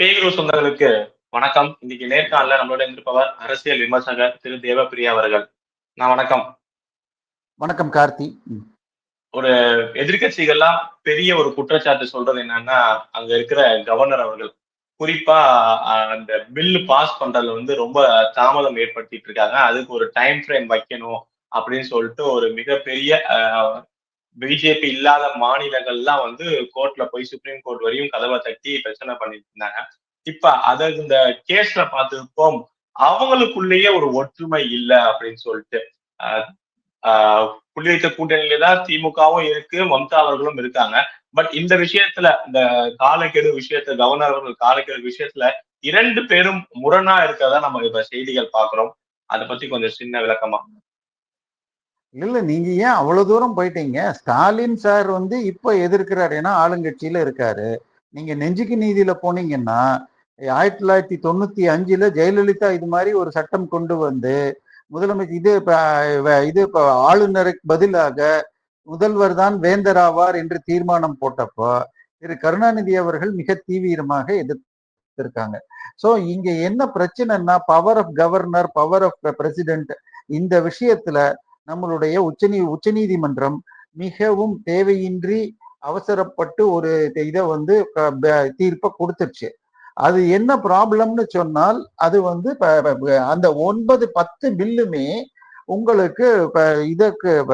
பேகுரு சொந்தங்களுக்கு வணக்கம். இன்னைக்கு நேர்காணல நம்மளோட இருப்பவர் அரசியல் விமர்சகர் திரு தேவப்பிரியா அவர்கள். நான் வணக்கம். வணக்கம் கார்த்தி. ஒரு எதிர்க்கட்சிகள்லாம் பெரிய ஒரு குற்றச்சாட்டு சொல்றது என்னன்னா அங்க இருக்கிற கவர்னர் அவர்கள். குறிப்பா அந்த பில் பாஸ் பண்றதுல வந்து ரொம்ப தாமதம் ஏற்படுத்திட்டு இருக்காங்க. அதுக்கு ஒரு டைம் ஃப்ரேம் வைக்கணும் அப்படின்னு சொல்லிட்டு ஒரு மிகப்பெரிய பிஜேபி இல்லாத மாநிலங்கள்லாம் வந்து கோர்ட்ல போய் சுப்ரீம் கோர்ட் வரையும் கதவை தட்டி பிரச்சனை பண்ணிட்டு இருந்தாங்க. இப்ப அத இந்த கேஸ்ல பார்த்திருப்போம். அவங்களுக்குள்ளேயே ஒரு ஒற்றுமை இல்லை அப்படின்னு சொல்லிட்டு. அஹ், ஆஹ் புள்ளி வைத்த கூட்டணியில தான் திமுகவும் இருக்கு மம்தா அவர்களும் இருக்காங்க. பட் இந்த விஷயத்துல இந்த காலக்கெடு விஷயத்துல கவர்னர் அவர்கள் காலக்கெடு விஷயத்துல இரண்டு பேரும் முரணா இருக்கிறதா நம்ம இப்ப செய்திகள் பாக்குறோம் அதை பத்தி கொஞ்சம் சின்ன விளக்கமா. இல்ல நீங்க ஏன் அவ்வளவு தூரம் போயிட்டீங்க? ஸ்டாலின் சார் வந்து இப்ப எதிர்க்கிறாரு. ஏன்னா ஆளுங்கட்சியில இருக்காரு. நீங்க நெஞ்சுக்கு நீதியில போனீங்கன்னா ஆயிரத்தி தொள்ளாயிரத்தி தொண்ணூத்தி அஞ்சுல ஜெயலலிதா இது மாதிரி ஒரு சட்டம் கொண்டு வந்து முதலமைச்சர் இது இது இப்ப ஆளுநருக்கு பதிலாக முதல்வர் தான் வேந்தராவார் என்று தீர்மானம் போட்டப்போ திரு. கருணாநிதி அவர்கள் மிக தீவிரமாக எதிர்த்திருக்காங்க. சோ இங்க என்ன பிரச்சனைன்னா power of governor power of president இந்த விஷயத்துல நம்மளுடைய உச்சநீ உச்சநீதிமன்றம் மிகவும் தேவையின்றி அவசரப்பட்டு ஒரு இதை வந்து ப- தீர்ப்பை கொடுத்துருச்சு. அது என்ன ப்ராப்ளம்னு சொன்னால் அது வந்து ப- அந்த ஒன்பது பத்து பில்லுமே உங்களுக்கு இதற்கு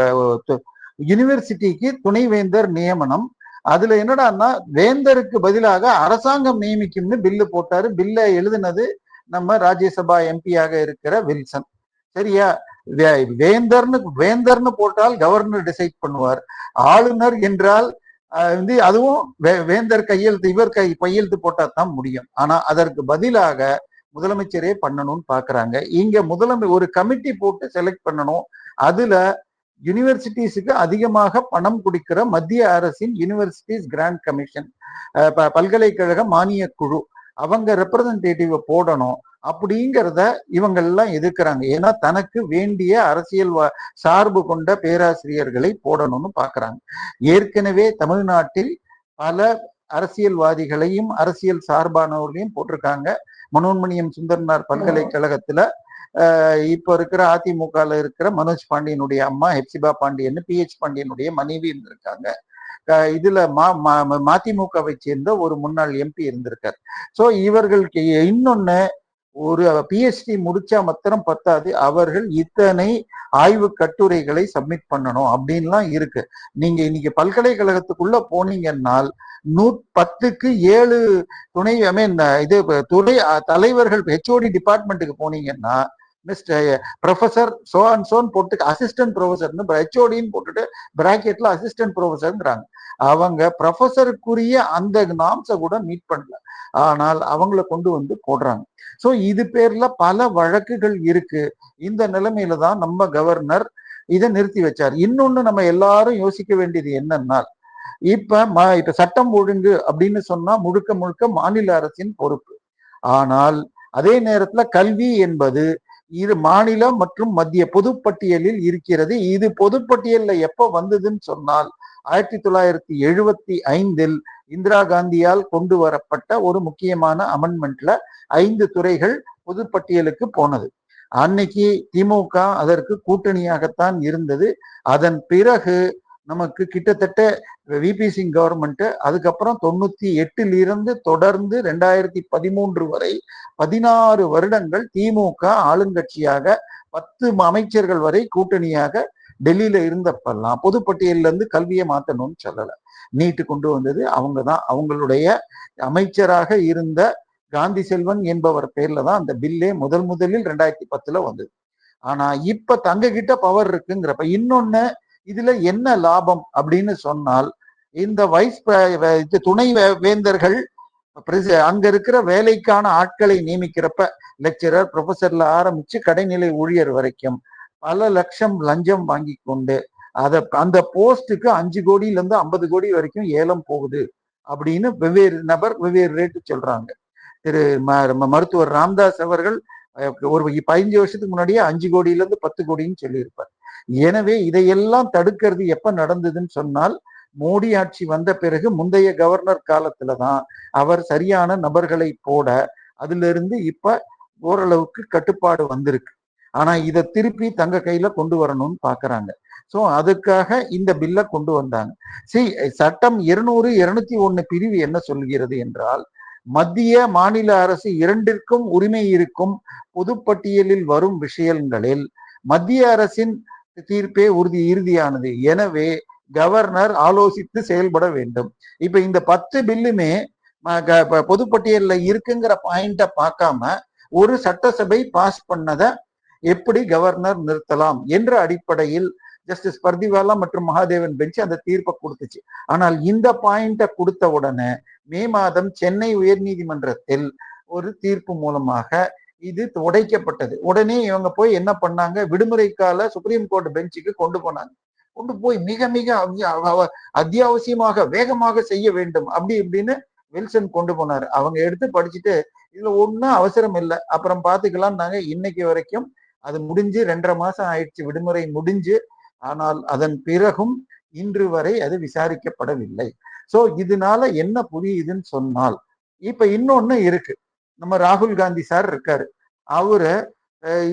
யூனிவர்சிட்டிக்கு துணைவேந்தர் நியமனம். அதுல என்னடான்னா வேந்தருக்கு பதிலாக அரசாங்கம் நியமிக்கும்னு பில்லு போட்டாரு. பில்லை எழுதினது நம்ம ராஜ்யசபா எம்பியாக இருக்கிற வில்சன். சரியா? வேந்தர்னு வேந்தர்னு போட்டால் கவர்னர் டிசைட் பண்ணுவார். ஆளுநர் என்றால் வந்து அதுவும் வே- வேந்தர் கையெழுத்து இவர் கை கையெழுத்து போட்டா தான் முடியும். ஆனா அதற்கு பதிலாக முதலமைச்சரே பண்ணணும்னு பாக்குறாங்க. இங்க முதலமை ஒரு கமிட்டி போட்டு செலக்ட் பண்ணணும். அதுல யூனிவர்சிட்டிஸுக்கு அதிகமாக பணம் கொடுக்கிற மத்திய அரசின் யூனிவர்சிட்டிஸ் கிராண்ட் கமிஷன் ப- பல்கலைக்கழக மானிய குழு அவங்க ரெப்ரசன்டேட்டிவை போடணும். அப்படிங்கிறத இவங்கெல்லாம் எதிர்க்கிறாங்க. ஏன்னா தனக்கு வேண்டிய அரசியல் வா- சார்பு கொண்ட பேராசிரியர்களை போடணும்னு பாக்குறாங்க. ஏற்கனவே தமிழ்நாட்டில் பல அரசியல்வாதிகளையும் அரசியல் சார்பானவர்களையும் போட்டிருக்காங்க. மனோன்மணியம் சுந்தரனார் பல்கலைக்கழகத்துல இப்போ இப்ப இருக்கிற அதிமுகல இருக்கிற மனோஜ் பாண்டியனுடைய அம்மா ஹெப்சிபா பாண்டியன் பி பாண்டியனுடைய மனைவி இருந்திருக்காங்க. இதுல மா மா- மதிமுகவை சேர்ந்த ஒரு முன்னாள் எம்பி இருந்திருக்கார். சோ இவர்களுக்கு இன்னொன்னு ஒரு பிஹெச்டி முடிச்சா மாத்திரம் பத்தாது. அவர்கள் இத்தனை ஆய்வு கட்டுரைகளை சப்மிட் பண்ணணும் அப்படின்லாம் இருக்கு. நீங்க இன்னைக்கு பல்கலைக்கழகத்துக்குள்ள போனீங்கன்னால் நூ பத்துக்கு ஏழு துணை ஐ மீன் இது துணை தலைவர்கள் ஹெச்ஓடி டிபார்ட்மெண்ட்டுக்கு போனீங்கன்னா mister professor so and so போட்டு அசிஸ்டன்ட் ப்ரொஃபசர்னு ஹெச்ஓடின்னு போட்டுட்டு பிராக்கெட்ல அசிஸ்டன்ட் ப்ரொஃபசர்ங்கிறாங்க அவங்க ப்ரொஃபசருக்குரிய அந்த நாம்ஸை கூட மீட் பண்ணல. ஆனால் அவங்கள கொண்டு வந்து போடுறாங்க. ஸோ இது பேர்ல பல வழக்குகள் இருக்கு. இந்த நிலைமையில தான் நம்ம கவர்னர் இதை நிறுத்தி வச்சார். இன்னொன்னு நம்ம எல்லாரும் யோசிக்க வேண்டியது என்னன்னா இப்ப ம- இப்ப சட்டம் ஒழுங்கு அப்படின்னு சொன்னா முழுக்க முழுக்க மாநில அரசின் பொறுப்பு. ஆனால் அதே நேரத்துல கல்வி என்பது இது மாநில மற்றும் மத்திய பொதுப்பட்டியலில் இருக்கிறது. இது பொதுப்பட்டியல்ல எப்ப வந்ததுன்னு சொன்னால் ஆயிரத்தி தொள்ளாயிரத்தி எழுபத்தி ஐந்தில் இந்திரா காந்தியால் கொண்டு வரப்பட்ட ஒரு முக்கியமான அமெண்ட்மெண்ட்ல ஐந்து துறைகள் பொதுப்பட்டியலுக்கு போனது. அன்னைக்கு திமுக அதற்கு கூட்டணியாகத்தான் இருந்தது. அதன் பிறகு நமக்கு கிட்டத்தட்ட விபி சிங் கவர்மெண்ட் அதுக்கப்புறம் தொண்ணூத்தி எட்டில் இருந்து தொடர்ந்து ரெண்டாயிரத்தி பதிமூன்று வரை பதினாறு வருடங்கள் திமுக ஆளுங்கட்சியாக பத்து அமைச்சர்கள் வரை கூட்டணியாக டெல்லியில இருந்தப்பெல்லாம் பொதுப்பட்டியல்ல இருந்து கல்வியை மாத்தணும்னு சொல்லல. நீட்டு கொண்டு வந்தது அவங்க தான். அவங்களுடைய அமைச்சராக இருந்த காந்தி செல்வன் என்பவர் பேர்ல தான் அந்த பில்லே முதல் முதலில் ரெண்டாயிரத்தி பத்துல வந்தது. ஆனா இப்ப தங்க கிட்ட பவர் இருக்குங்கிறப்ப இன்னொன்னு இதுல என்ன லாபம் அப்படின்னு சொன்னால் இந்த வைஸ் துணை வே- வேந்தர்கள் அங்க இருக்கிற வேலைக்கான ஆட்களை நியமிக்கிறப்ப லெக்சரர் ப்ரொஃபஸர்ல ஆரம்பிச்சு கடைநிலை ஊழியர் வரைக்கும் பல லட்சம் லஞ்சம் வாங்கி கொண்டு அத அந்த போஸ்டுக்கு அஞ்சு கோடியில இருந்து ஐம்பது கோடி வரைக்கும் ஏலம் போகுது அப்படின்னு வெவ்வேறு நபர் வெவ்வேறு ரேட்டு சொல்றாங்க. திரு ம- ம- மருத்துவர் ராம்தாஸ் அவர்கள் ஒரு பதினஞ்சு வருஷத்துக்கு முன்னாடியே அஞ்சு கோடியில இருந்து பத்து கோடின்னு சொல்லியிருப்பார். எனவே இதையெல்லாம் தடுக்கிறது எப்ப நடந்ததுன்னு சொன்னால் மோடி ஆட்சி வந்த பிறகு முந்தைய கவர்னர் காலத்துல தான் அவர் சரியான நபர்களை போட அதுல இருந்து இப்ப ஓரளவுக்கு கட்டுப்பாடு வந்திருக்கு. ஆனா இதை திருப்பி தங்க கையில கொண்டு வரணும்னு பாக்குறாங்க. ஸோ அதுக்காக இந்த பில்லை கொண்டு வந்தாங்க. சி சட்டம் இருநூறு இருநூத்தி ஒன்னு பிரிவு என்ன சொல்கிறது என்றால் மத்திய மாநில அரசு இரண்டிற்கும் உரிமை இருக்கும் பொதுப்பட்டியலில் வரும் விஷயங்களில் மத்திய அரசின் தீர்ப்பே உறுதி இறுதியானது. எனவே கவர்னர் ஆலோசித்து செயல்பட வேண்டும். இப்ப இந்த பத்து பில்லுமே ம- பொதுப்பட்டியல்ல இருக்குங்கிற பாயிண்ட பார்க்காம ஒரு சட்டசபை பாஸ் பண்ணதை எப்படி கவர்னர் நிறுத்தலாம் என்ற அடிப்படையில் ஜஸ்டிஸ் பர்திவாலா மற்றும் மகாதேவன் பெஞ்ச் அந்த தீர்ப்பை கொடுத்துச்சு. ஆனால் இந்த பாயிண்ட கொடுத்த உடனே மே மாதம் சென்னை உயர்நீதிமன்றத்தில் ஒரு தீர்ப்பு மூலமாக இது உடைக்கப்பட்டது. உடனே இவங்க போய் என்ன பண்ணாங்க? விடுமுறை கால சுப்ரீம் கோர்ட் பெஞ்சுக்கு கொண்டு போனாங்க. கொண்டு போய் மிக மிக அத்தியாவசியமாக வேகமாக செய்ய வேண்டும். அப்படி இப்படின்னு வில்சன் கொண்டு போனார். அவங்க எடுத்து படிச்சுட்டு இதுல ஒன்றும் அவசரம் இல்லை. அப்புறம் பாத்துக்கலாம் நாங்க இன்னைக்கு வரைக்கும் அது முடிஞ்சு ரெண்டரை மாசம் ஆயிடுச்சு விடுமுறை முடிஞ்சு ஆனால் அதன் பிறகும் இன்று வரை அது விசாரிக்கப்படவில்லை. சோ இதனால என்ன புரியுதுன்னு சொன்னால் இப்ப இன்னொன்னு இருக்கு. நம்ம ராகுல் காந்தி சார் இருக்காரு. அவரு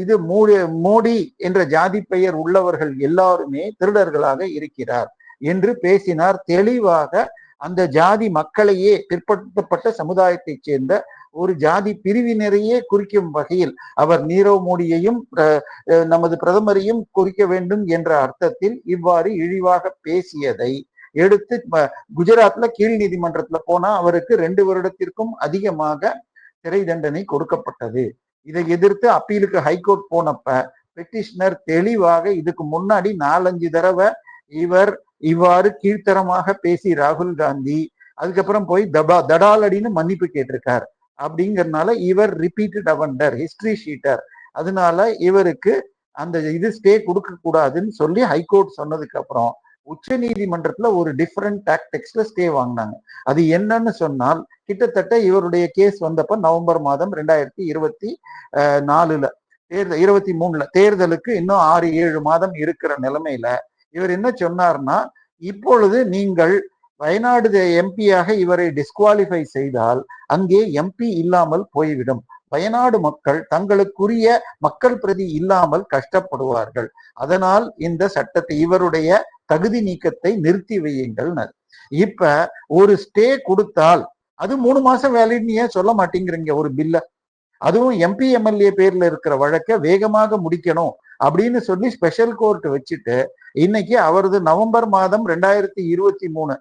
இது மூடி மோடி என்ற ஜாதி பெயர் உள்ளவர்கள் எல்லாருமே திருடர்களாக இருக்கிறார் என்று பேசினார். தெளிவாக அந்த ஜாதி மக்களையே பிற்படுத்தப்பட்ட சமுதாயத்தைச் சேர்ந்த ஒரு ஜாதி பிரிவினரையே குறிக்கும் வகையில் அவர் நீரவ் மோடியையும் நமது பிரதமரையும் குறிக்க வேண்டும் என்ற அர்த்தத்தில் இவ்வாறு இழிவாக பேசியதை எடுத்து குஜராத்ல கீழ் நீதிமன்றத்துல போனா அவருக்கு ரெண்டு வருடத்திற்கும் அதிகமாக சிறை தண்டனை கொடுக்கப்பட்டது. இதை எதிர்த்து அப்பீலுக்கு ஹைகோர்ட் போனப்ப பெட்டிஷனர் தெளிவாக இதுக்கு முன்னாடி நாலஞ்சு தடவை இவர் இவ்வாறு கீழ்த்தரமாக பேசி ராகுல் காந்தி அதுக்கப்புறம் போய் தபா தடாலடின்னு மன்னிப்பு கேட்டிருக்கார். அப்படிங்கறதுனால இவர் ரிப்பீட்டட் அவண்டர் ஹிஸ்டரி ஷீட்டர் அதனால இவருக்கு அந்த இது ஸ்டே கொடுக்க கூடாதுன்னு சொல்லி ஹைகோர்ட் சொன்னதுக்கு அப்புறம் உச்ச நீதிமன்றத்துல ஒரு டிஃப்ரெண்ட் டாக்டிக்ஸ்ல ஸ்டே வாங்கினாங்க. அது என்னன்னு சொன்னால் கிட்டத்தட்ட இவருடைய கேஸ் வந்தப்ப நவம்பர் மாதம் ரெண்டாயிரத்தி இருபத்தி நாலுல தேர்தல் இருபத்தி மூணுல தேர்தலுக்கு இன்னும் ஆறு ஏழு மாதம் இருக்கிற நிலைமையில இவர் என்ன சொன்னார்னா இப்பொழுது நீங்கள் வயநாடு எம்பியாக இவரை டிஸ்குவாலிஃபை செய்தால் அங்கே எம்பி இல்லாமல் போய்விடும். வயநாடு மக்கள் தங்களுக்குரிய மக்கள் பிரதி இல்லாமல் கஷ்டப்படுவார்கள். அதனால் இந்த சட்டத்தை இவருடைய தகுதி நீக்கத்தை நிறுத்தி வையுங்கள். இப்ப ஒரு ஸ்டே கொடுத்தால் அது மூணு மாசம் வேலைன்னு ஏன் சொல்ல மாட்டேங்கிறீங்க ஒரு பில்ல அதுவும் எம்பி எம்எல்ஏ பேர்ல இருக்கிற வழக்கை வேகமாக முடிக்கணும் அப்படின்னு சொல்லி ஸ்பெஷல் கோர்ட் வச்சுட்டு இன்னைக்கு அவரது நவம்பர் மாதம் ரெண்டாயிரத்தி இருபத்தி மூணு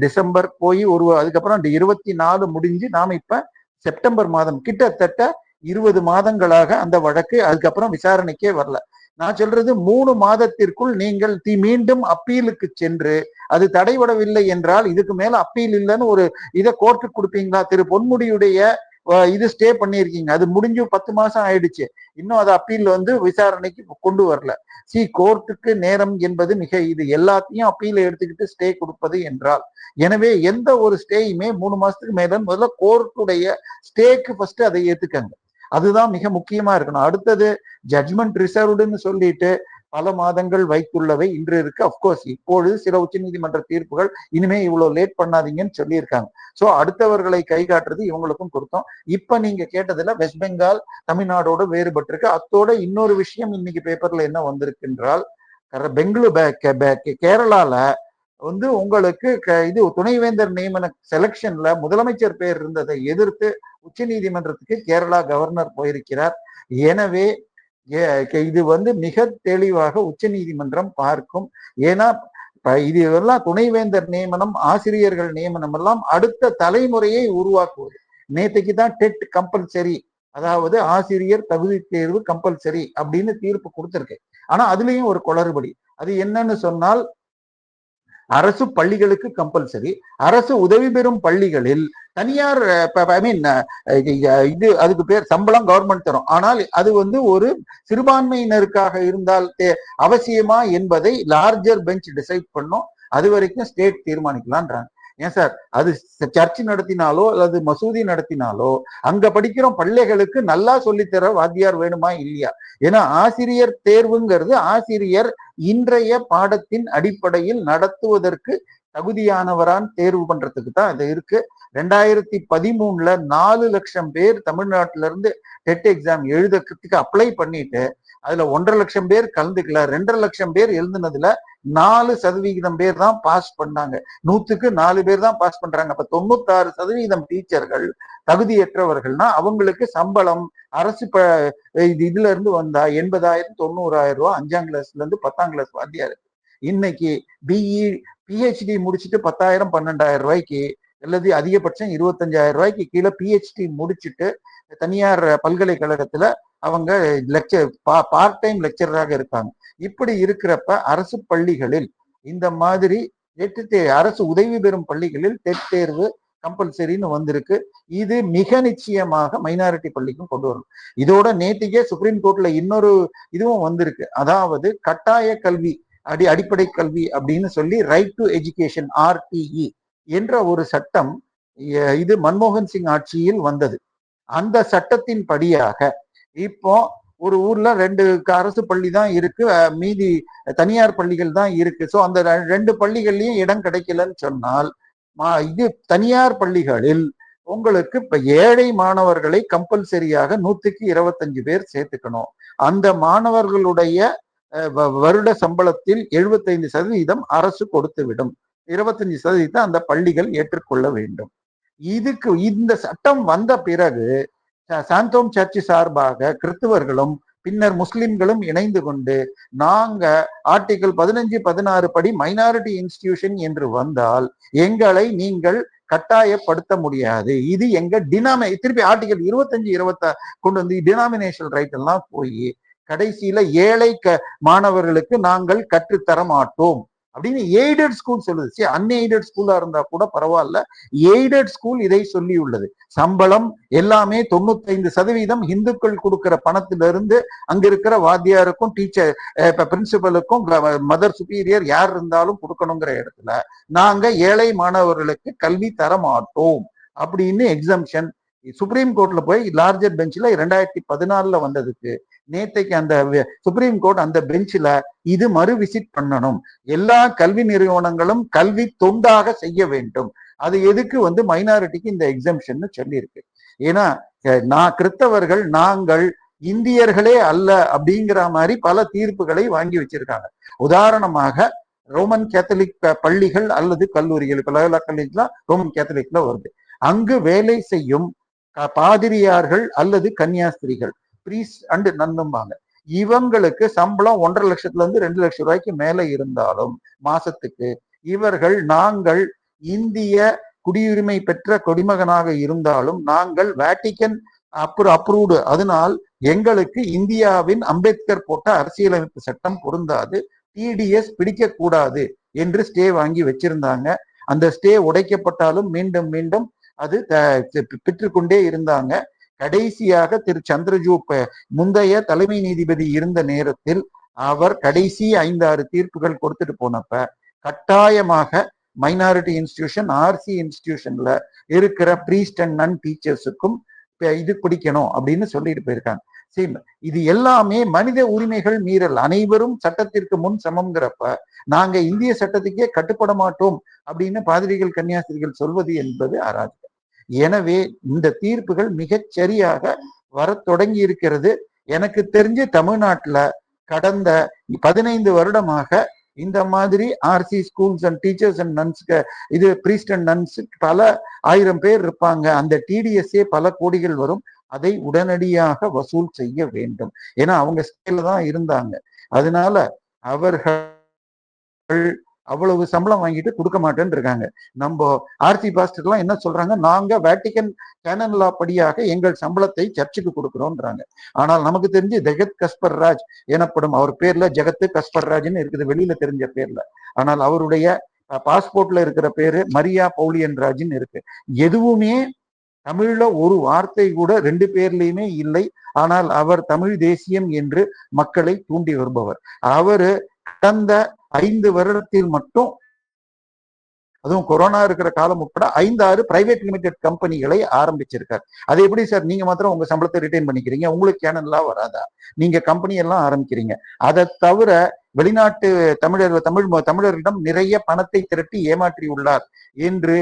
டிசம்பர் போய் ஒரு அதுக்கப்புறம் இருபத்தி நாலு முடிஞ்சு நாம இப்ப செப்டம்பர் மாதம் கிட்டத்தட்ட இருபது மாதங்களாக அந்த வழக்கு அதுக்கப்புறம் விசாரணைக்கே வரல. நான் சொல்றது மூணு மாதத்திற்குள் நீங்கள் தி மீண்டும் அப்பீலுக்கு சென்று அது தடைபடவில்லை என்றால் இதுக்கு மேல அப்பீல் இல்லைன்னு ஒரு இதை கோர்ட்டுக்கு கொடுப்பீங்களா? திரு பொன்முடியுடைய இது ஸ்டே பண்ணியிருக்கீங்க. அது முடிஞ்சு பத்து மாசம் ஆயிடுச்சு. இன்னும் அது அப்பீல் வந்து விசாரணைக்கு கொண்டு வரல. சி கோர்ட்டுக்கு நேரம் என்பது மிக இது எல்லாத்தையும் அப்பீல எடுத்துக்கிட்டு ஸ்டே கொடுப்பது என்றால் எனவே எந்த ஒரு ஸ்டேயுமே மூணு மாசத்துக்கு மேல முதல்ல கோர்ட்டுடைய ஸ்டேக்கு ஃபர்ஸ்ட் அதை ஏத்துக்கங்க. அதுதான் மிக முக்கியமா இருக்கணும். அடுத்தது ஜட்மெண்ட் ரிசர்வ்டுன்னு சொல்லிட்டு பல மாதங்கள் வைத்துள்ளவை. இன்று இருக்கு. அப்கோர்ஸ் இப்பொழுது சில உச்சநீதிமன்ற தீர்ப்புகள் இனிமே இவ்வளவு லேட் பண்ணாதீங்கன்னு சொல்லியிருக்காங்க. சோ அடுத்தவர்களை கை காட்டுறது இவங்களுக்கும் கொடுத்தோம். இப்ப நீங்க கேட்டதுல வெஸ்ட் பெங்கால் தமிழ்நாடோடு வேறுபட்டிருக்கு. அத்தோட இன்னொரு விஷயம் இன்னைக்கு பேப்பர்ல என்ன வந்திருக்கு என்றால் கர- பெங்களூரு கேரளால வந்து உங்களுக்கு க- இது துணைவேந்தர் நியமன செலக்ஷன்ல முதலமைச்சர் பேர் இருந்ததை எதிர்த்து உச்ச நீதிமன்றத்துக்கு கேரளா கவர்னர் போயிருக்கிறார். எனவே இது வந்து மிக தெளிவாக உச்சநீதிமன்றம் பார்க்கும். ஏன்னா இது எல்லாம் துணைவேந்தர் நியமனம் ஆசிரியர்கள் நியமனம் எல்லாம் அடுத்த தலைமுறையை உருவாக்குவது. நேத்தைக்கு தான் டெட் கம்பல்சரி. அதாவது ஆசிரியர் தகுதி தேர்வு கம்பல்சரி அப்படின்னு தீர்ப்பு கொடுத்துருக்கு. ஆனா அதுலயும் ஒரு குளறுபடி. அது என்னன்னு சொன்னால் அரசு பள்ளிகளுக்கு கம்பல்சரி. அரசு உதவி பெறும் பள்ளிகளில் தனியார் ஐ மீன் இது அதுக்கு பேர் சம்பளம் கவர்மெண்ட் தரும். ஆனால் அது வந்து ஒரு சிறுபான்மையினருக்காக இருந்தால் தே- அவசியமா என்பதை லார்ஜர் பெஞ்ச் டிசைட் பண்ணும். அது வரைக்கும் ஸ்டேட் தீர்மானிக்கலான்றாங்க. ஏன் சார்? அது சர்ச் நடத்தினாலோ அல்லது மசூதி நடத்தினாலோ அங்க படிக்கிற பள்ளிகளுக்கு நல்லா சொல்லித்தர வாத்தியார் வேணுமா இல்லையா? ஏன்னா ஆசிரியர் தேர்வுங்கிறது ஆசிரியர் இன்றைய பாடத்தின் அடிப்படையில் நடத்துவதற்கு தகுதியானவரான் தேர்வு பண்றதுக்கு தான் அது இருக்கு. ரெண்டாயிரத்தி பதிமூணுல நாலு லட்சம் பேர் தமிழ்நாட்டில இருந்து டெட் எக்ஸாம் எழுதுறதுக்கு அப்ளை பண்ணிட்டு அதுல ஒன்றரை லட்சம் பேர் கலந்துக்கல ரெண்டரை லட்சம் பேர் எழுதுனதுல நாலு சதவிகிதம் பேர் தான் பாஸ் பண்ணாங்க. நூத்துக்கு நாலு பேர் தான் பாஸ் பண்றாங்க. அப்ப தொண்ணூத்தாறு சதவீதம் டீச்சர்கள் தகுதியற்றவர்கள்னா அவங்களுக்கு சம்பளம் அரசு ப இது இதுல இருந்து வந்தா எண்பதாயிரம் தொண்ணூறாயிரம் ரூபாய் அஞ்சாம் கிளாஸ்ல இருந்து பத்தாம் கிளாஸ் வாத்தியாரு இன்னைக்கு பிஇ பிஹெச்டி முடிச்சுட்டு பத்தாயிரம் பன்னெண்டாயிரம் ரூபாய்க்கு அல்லது அதிகபட்சம் இருபத்தஞ்சாயிரம் ரூபாய்க்கு கீழே பிஹெச்டி முடிச்சுட்டு தனியார் பல்கலைக்கழகத்துல அவங்க லெக்சர் பார்ட் டைம் லெக்சராக இருக்காங்க. இப்படி இருக்கிறப்ப அரசு பள்ளிகளில் இந்த மாதிரி எட்டு அரசு உதவி பெறும் பள்ளிகளில் டெட் தேர்வு கம்பல்சரின்னு வந்திருக்கு. இது மிக நிச்சயமாக மைனாரிட்டி பள்ளிக்கும் கொண்டு வரணும். இதோட நேற்றுக்கே சுப்ரீம் கோர்ட்ல இன்னொரு இதுவும் வந்திருக்கு. அதாவது கட்டாய கல்வி அடி அடிப்படை கல்வி அப்படின்னு சொல்லி ரைட் டு எஜுகேஷன் ஆர்டிஇ என்ற ஒரு சட்டம் இது மன்மோகன் சிங் ஆட்சியில் வந்தது. அந்த சட்டத்தின் படியாக இப்போ ஒரு ஊர்ல ரெண்டு அரசு பள்ளி தான் இருக்கு மீதி தனியார் பள்ளிகள் தான் இருக்கு. ஸோ அந்த ரெண்டு பள்ளிகள்லயும் இடம் கிடைக்கலன்னு சொன்னால் மா- இது தனியார் பள்ளிகளில் உங்களுக்கு இப்ப ஏழை மாணவர்களை கம்பல்சரியாக நூத்துக்கு இருபத்தஞ்சு பேர் சேர்த்துக்கணும். அந்த மாணவர்களுடைய வருட சம்பளத்தில் எழுபத்தைந்து சதவீதம் அரசு கொடுத்து விடும் இருபத்தஞ்சு சதவீதம் அந்த பள்ளிகள் ஏற்றுக்கொள்ள வேண்டும். இதுக்கு இந்த சட்டம் வந்த பிறகு ச- சாந்தோம் சர்ச் சார்பாக கிறிஸ்துவர்களும் பின்னர் முஸ்லிம்களும் இணைந்து கொண்டு நாங்க ஆர்டிகிள் பதினஞ்சு பதினாறு படி மைனாரிட்டி இன்ஸ்டிடியூஷன் என்று வந்தால் எங்களை நீங்கள் கட்டாயப்படுத்த முடியாது. இது எங்க டினாமி திருப்பி ஆர்டிகல் இருபத்தஞ்சு இருபத்தா கொண்டு வந்து டினாமினேஷன் ரைட் எல்லாம் போய் கடைசியில ஏழை க மாணவர்களுக்கு நாங்கள் கற்றுத்தர மாட்டோம். அப்படின்னு எய்டட் ஸ்கூல் சொல்லுது. சரி அன்எய்டட் ஸ்கூலா இருந்தா கூட பரவாயில்ல. எய்டட் ஸ்கூல் இதை சொல்லியுள்ளது. சம்பளம் எல்லாமே தொண்ணூத்தைந்து சதவீதம் இந்துக்கள் கொடுக்கிற பணத்திலிருந்து அங்க இருக்கிற வாத்தியாருக்கும் டீச்சர் இப்ப பிரின்சிபலுக்கும் மதர் சுப்பீரியர் யார் இருந்தாலும் கொடுக்கணுங்கிற இடத்துல நாங்க ஏழை மாணவர்களுக்கு கல்வி தர மாட்டோம். அப்படின்னு எக்ஸம்ஷன் சுப்ரீம் கோர்ட்ல போய் லார்ஜர் பெஞ்ச்ல ரெண்டாயிரத்தி பதினாலுல வந்ததுக்கு நேத்தைக்கு அந்த சுப்ரீம் கோர்ட் அந்த பெஞ்சில இது மறு விசிட் பண்ணணும். எல்லா கல்வி நிறுவனங்களும் கல்வி தொண்டாக செய்ய வேண்டும். அது எதுக்கு வந்து மைனாரிட்டிக்கு இந்த எக்ஸம்ஷன் சொல்லியிருக்கு. ஏன்னா நான் கிறிஸ்தவர்கள் நாங்கள் இந்தியர்களே அல்ல அப்படிங்கிற மாதிரி பல தீர்ப்புகளை வாங்கி வச்சிருக்காங்க. உதாரணமாக ரோமன் கேத்தலிக் பள்ளிகள் அல்லது கல்லூரிகள் இப்ப லயோலா ரோமன் கேத்தலிக்ல வருது. அங்கு வேலை செய்யும் பாதிரியார்கள் அல்லது கன்னியாஸ்திரிகள். ப்ரீஸ் அண்டு நந்தும்பாங்க இவங்களுக்கு சம்பளம் ஒன்றரை லட்சத்துல இருந்து ரெண்டு லட்சம் ரூபாய்க்கு மேல இருந்தாலும் மாசத்துக்கு இவர்கள் நாங்கள் இந்திய குடியுரிமை பெற்ற குடிமகனாக இருந்தாலும் நாங்கள் வேட்டிக்கன் அப்ரூ அப்ரூவ்டு அதனால் எங்களுக்கு இந்தியாவின் அம்பேத்கர் போட்ட அரசியலமைப்பு சட்டம் பொருந்தாது டிடிஎஸ் பிடிக்க கூடாது என்று ஸ்டே வாங்கி வச்சிருந்தாங்க. அந்த ஸ்டே உடைக்கப்பட்டாலும் மீண்டும் மீண்டும் அது த- பெற்றுக்கொண்டே இருந்தாங்க. கடைசியாக திரு சந்திரஜூட் முந்தைய தலைமை நீதிபதி இருந்த நேரத்தில் அவர் கடைசி ஐந்தாறு தீர்ப்புகள் கொடுத்துட்டு போனப்ப கட்டாயமாக மைனாரிட்டி இன்ஸ்டிடியூஷன் ஆர்சி இன்ஸ்டிடியூஷன்ல இருக்கிற ப்ரீஸ்ட் அண்ட் நன் டீச்சர்ஸுக்கும் இது பிடிக்கணும் அப்படின்னு சொல்லிட்டு போயிருக்காங்க. சரி இது எல்லாமே மனித உரிமைகள் மீறல் அனைவரும் சட்டத்திற்கு முன் சமம்ங்கிறப்ப நாங்க இந்திய சட்டத்துக்கே கட்டுப்பட மாட்டோம் அப்படின்னு பாதிரிகள் கன்னியாஸ்திரிகள் சொல்வது என்பது அராஜகம். எனவே இந்த தீர்ப்புகள் மிகச் சரியாக வரத் தொடங்கி இருக்கிறது எனக்கு தெரிஞ்சு தமிழ்நாட்டில் கடந்த பதினைந்து வருடமாக இந்த மாதிரி RC schools and teachers and நன்ஸ்க்கு இது பிரீஸ்ட் அண்ட் நன்ஸ் பல ஆயிரம் பேர் இருப்பாங்க. அந்த டிடிஎஸ்ஏ பல கோடிகள் வரும். அதை உடனடியாக வசூல் செய்ய வேண்டும். ஏன்னா அவங்க ஸ்கேல தான் இருந்தாங்க. அதனால அவர்கள் அவ்வளவு சம்பளம் வாங்கிட்டு கொடுக்க மாட்டேன்னு இருக்காங்க நம்ம ஆர்சி பாஸ்டர்லாம் என்ன சொல்றாங்க? நாங்க வேட்டிக்கன் கேனன் லா படியாக எங்கள் சம்பளத்தை சர்ச்சுக்கு கொடுக்குறோன்றாங்க ஆனால் நமக்கு தெரிஞ்சு ஜெகத் கஸ்பர் ராஜ் எனப்படும் அவர் பேர்ல ஜெகத்து கஸ்பர் ராஜ்னு இருக்குது வெளியில தெரிஞ்ச பேர்ல. ஆனால் அவருடைய பாஸ்போர்ட்ல இருக்கிற பேரு மரியா பௌலியன் ராஜ்னு இருக்கு. எதுவுமே தமிழ்ல ஒரு வார்த்தை கூட ரெண்டு பேர்லயுமே இல்லை. ஆனால் அவர் தமிழ் தேசியம் என்று மக்களை தூண்டி வருபவர். அவரு கடந்த ஐந்து வருடத்தில் மட்டும் அதுவும் கொரோனா இருக்கிற காலம் உட்பட ஐந்து ஆறு பிரைவேட் லிமிடெட் கம்பெனிகளை ஆரம்பிச்சிருக்கார். அது எப்படி சார்? நீங்க மாத்திரம் உங்க சம்பளத்தை ரிட்டைன் பண்ணிக்கிறீங்க. உங்களுக்கு கேனன்லாம் வராதா? நீங்க கம்பெனி எல்லாம் ஆரம்பிக்கிறீங்க. அதை தவிர வெளிநாட்டு தமிழர் தமிழ் தமிழர்களிடம் நிறைய பணத்தை திரட்டி ஏமாற்றியுள்ளார் என்று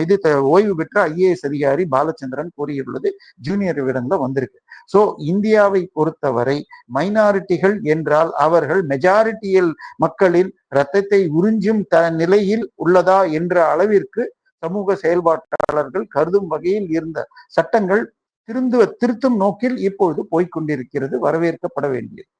இது த- ஓய்வு பெற்ற ஐஏஎஸ் அதிகாரி பாலச்சந்திரன் கூறியுள்ளது. ஜூனியர் விடங்கள்ல வந்திருக்கு. சோ இந்தியாவை பொறுத்தவரை மைனாரிட்டிகள் என்றால் அவர்கள் மெஜாரிட்டியில் மக்களின் ரத்தத்தை உறிஞ்சும் த நிலையில் உள்ளதா என்ற அளவிற்கு சமூக செயல்பாட்டாளர்கள் கருதும் வகையில் இருந்த சட்டங்கள் திருந்து திருத்தும் நோக்கில் இப்பொழுது போய்க்கொண்டிருக்கிறது வரவேற்கப்பட வேண்டியது.